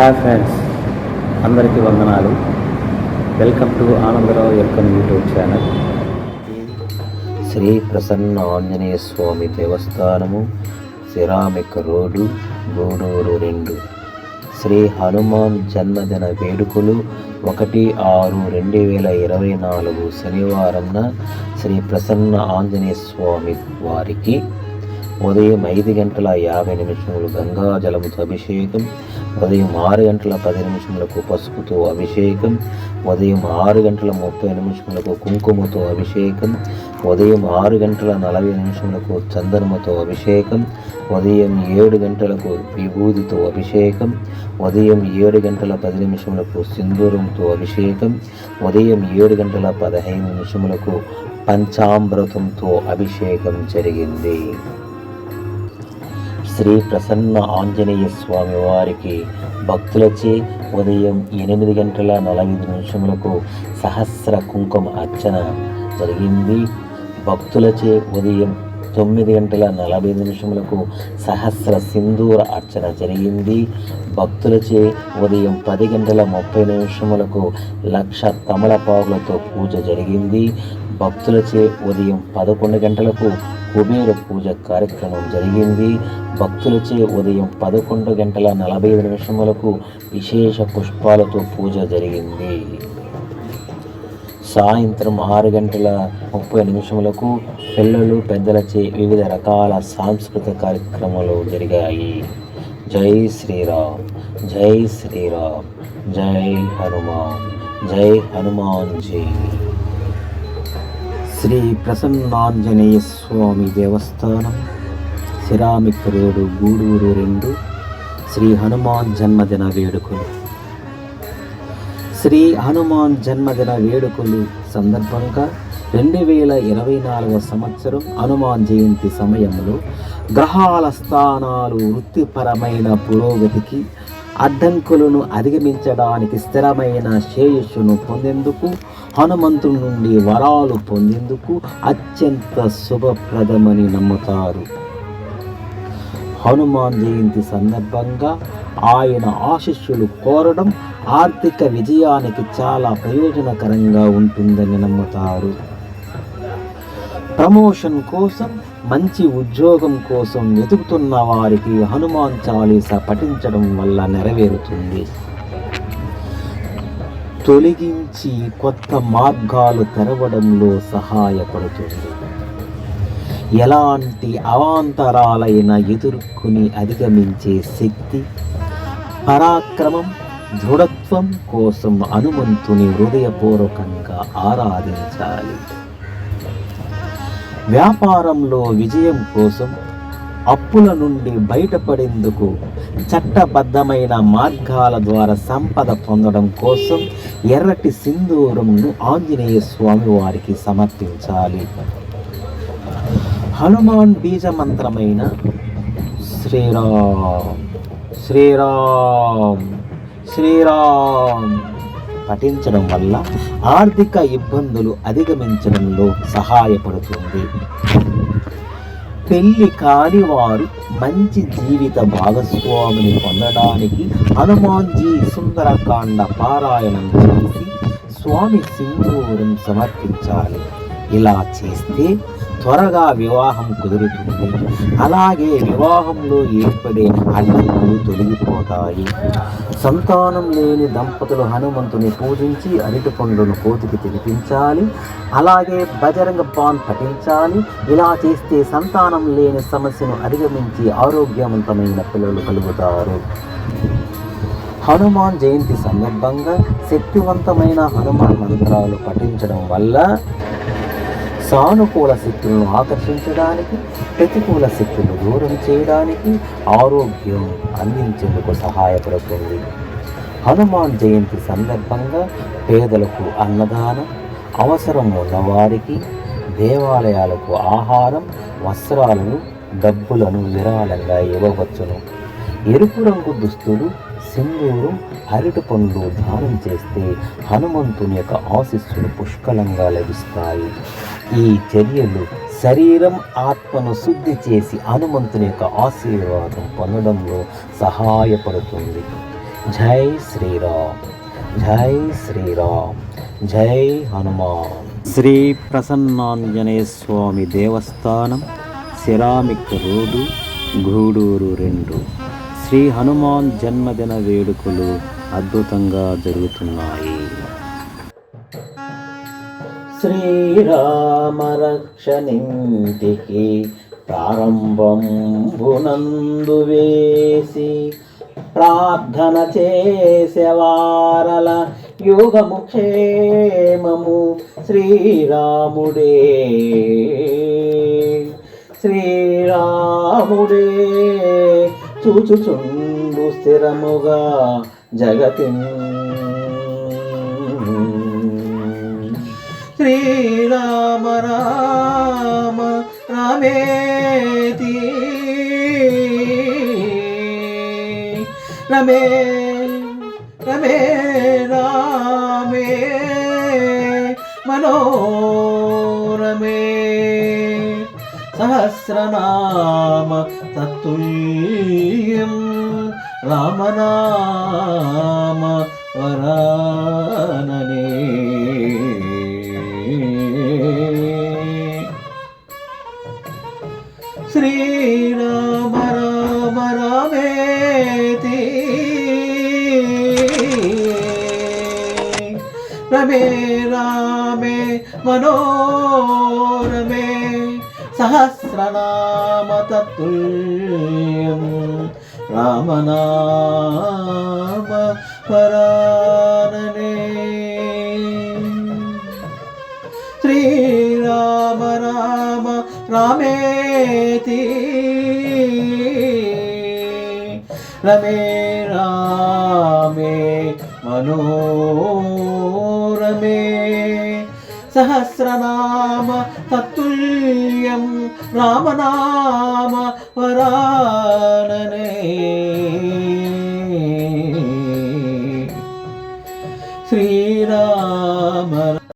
Hi friends అందరికీ వందనాలు. Welcome to Anandarao యొక్క YouTube channel Shri Prasanna Anjaneya Swamy Devasthanamu ceramic road Gudur రెండు. శ్రీ హనుమాన్ జన్మదిన వేడుకలు ఒకటి ఆరు రెండు వేల ఇరవై నాలుగు శనివారంన శ్రీ ప్రసన్న ఆంజనేయ స్వామి వారికి ఉదయం ఐదు గంటల యాభై నిమిషములు గంగా జలముతో అభిషేకం ఉదయం ఆరు గంటల పది నిమిషములకు పసుపుతో అభిషేకం ఉదయం ఆరు గంటల ముప్పై నిమిషములకు కుంకుమతో అభిషేకం ఉదయం ఆరు గంటల నలభై నిమిషములకు చందనముతో అభిషేకం ఉదయం ఏడు గంటలకు విభూతితో అభిషేకం ఉదయం ఏడు గంటల పది నిమిషములకు సింధూరంతో అభిషేకం ఉదయం ఏడు గంటల పదహైదు నిమిషములకు పంచామృతంతో అభిషేకం జరిగింది. శ్రీ ప్రసన్న ఆంజనేయ స్వామి వారికి భక్తులచే ఉదయం ఎనిమిది గంటల నలభై నిమిషములకు సహస్ర కుంకుమ అర్చన జరిగింది. భక్తులచే ఉదయం తొమ్మిది గంటల నలభై నిమిషములకు సహస్ర సింధూర అర్చన జరిగింది. భక్తులచే ఉదయం పది గంటల ముప్పై నిమిషములకు లక్ష తమలపాకులతో పూజ జరిగింది. భక్తులచే ఉదయం పదకొండు గంటలకు కుబేర పూజ కార్యక్రమం జరిగింది. భక్తులచే ఉదయం పదకొండు గంటల నలభై ఐదు నిమిషములకు విశేష పుష్పాలతో పూజ జరిగింది. సాయంత్రం ఆరు గంటల ముప్పై నిమిషములకు పిల్లలు పెద్దలచే వివిధ రకాల సాంస్కృతిక కార్యక్రమాలు జరిగాయి. జై శ్రీరామ్ జై శ్రీరామ్ జై హనుమాన్ జై హనుమాన్ జీ శ్రీ ప్రసన్నాంజనేయ స్వామి దేవస్థానం సిరామిక్ రోడ్డు గూడూరు రెండు శ్రీ హనుమాన్ జన్మదిన వేడుకలు. శ్రీ హనుమాన్ జన్మదిన వేడుకలు సందర్భంగా రెండు వేల ఇరవై నాలుగవ సంవత్సరం హనుమాన్ జయంతి సమయంలో గ్రహాల స్థానాలు వృత్తిపరమైన పురోగతికి అడ్డంకులను అధిగమించడానికి స్థిరమైన శ్రేయస్సును పొందేందుకు హనుమంతుడి నుండి వరాలు పొందేందుకు అత్యంత శుభప్రదమని నమ్ముతారు. హనుమాన్ జయంతి సందర్భంగా ఆయన ఆశిష్యులు కోరడం ఆర్థిక విజయానికి చాలా ప్రయోజనకరంగా ఉంటుందని నమ్ముతారు. ప్రమోషన్ కోసం మంచి ఉద్యోగం కోసం వెతుకుతున్న వారికి హనుమాన్ చాలీస పఠించడం వల్ల నెరవేరుతుంది. తొలగించి కొత్త మార్గాలు తెరవడంలో సహాయపడుతుంది. ఎలాంటి అవాంతరాలైన ఎదుర్కొని అధిగమించే శక్తి పరాక్రమం దృఢత్వం కోసం హనుమంతుని హృదయపూర్వకంగా ఆరాధించాలి. వ్యాపారంలో విజయం కోసం అప్పుల నుండి బయటపడేందుకు చట్టబద్ధమైన మార్గాల ద్వారా సంపద పొందడం కోసం ఎర్రటి సింధూరంను ఆంజనేయ స్వామి వారికి సమర్పించాలి. హనుమాన్ బీజ మంత్రమైన శ్రీరామ్ శ్రీరామ్ శ్రీరామ్ పఠించడం వల్ల ఆర్థిక ఇబ్బందులు అధిగమించడంలో సహాయపడుతుంది. పెళ్ళి కాని వారు మంచి జీవిత భాగస్వామిని పొందడానికి హనుమాన్జీ సుందరకాండ పారాయణం చేసి స్వామి సింధూరం సమర్పించాలి. ఇలా చేస్తే త్వరగా వివాహం కుదురుతుంది. అలాగే వివాహంలో ఏర్పడే అడ్డంకులు తొలగిపోతాయి. సంతానం లేని దంపతులు హనుమంతుని పూజించి అరటి పండును కోతికి తినిపించాలి. అలాగే బజరంగ పాన్ పఠించాలి. ఇలా చేస్తే సంతానం లేని సమస్యను అధిగమించి ఆరోగ్యవంతమైన పిల్లలు కలుగుతారు. హనుమాన్ జయంతి సందర్భంగా శక్తివంతమైన హనుమాన్ మంత్రాలు పఠించడం వల్ల సానుకూల శక్తులను ఆకర్షించడానికి ప్రతికూల శక్తులను దూరం చేయడానికి ఆరోగ్యం అందించేందుకు సహాయపడుతుంది. హనుమాన్ జయంతి సందర్భంగా పేదలకు అన్నదానం అవసరం ఉన్నవారికి దేవాలయాలకు ఆహారం వస్త్రాలను డబ్బులను విరాళంగా ఇవ్వవచ్చును. ఎరుపు రంగు దుస్తులు సింధూరు అరటి పండ్లు దానం చేస్తే హనుమంతుని యొక్క ఆశీస్సులు పుష్కలంగా లభిస్తాయి. ఈ చర్యలు శరీరం ఆత్మను శుద్ధి చేసి హనుమంతుని యొక్క ఆశీర్వాదం పొందడంలో సహాయపడుతుంది. జై శ్రీరామ్ జై శ్రీరామ్ జై హనుమాన్. శ్రీ ప్రసన్నాంజనేయ స్వామి దేవస్థానం సిరామిక్ రోడ్డు గూడూరు రెండు. శ్రీ హనుమాన్ జన్మదిన వేడుకలు అద్భుతంగా జరుగుతున్నాయి. శ్రీరామ రక్షణింటికి ప్రారంభంబునందు వేసి ప్రార్థన చేసేవారల యుగము క్షేమము శ్రీరాముడే. శ్రీరాముడే చూచుచుండు స్థిరముగా జగతి శ్రీరామ రామ రామేతి. రమే రమే. సహస్రనామ తత్తుల్యం రామనామ వరాననే శ్రీరామ రామ రామేతి రమే రామే మనోరమే సహస్రనామతత్తుల్యం. రామనామ పరాననే. శ్రీరామ రామ రామేతి. రమే రామే మనో. സഹസ്രനാമ തത്തുല്യം രാമനാമ വരാനനേ ശ്രീ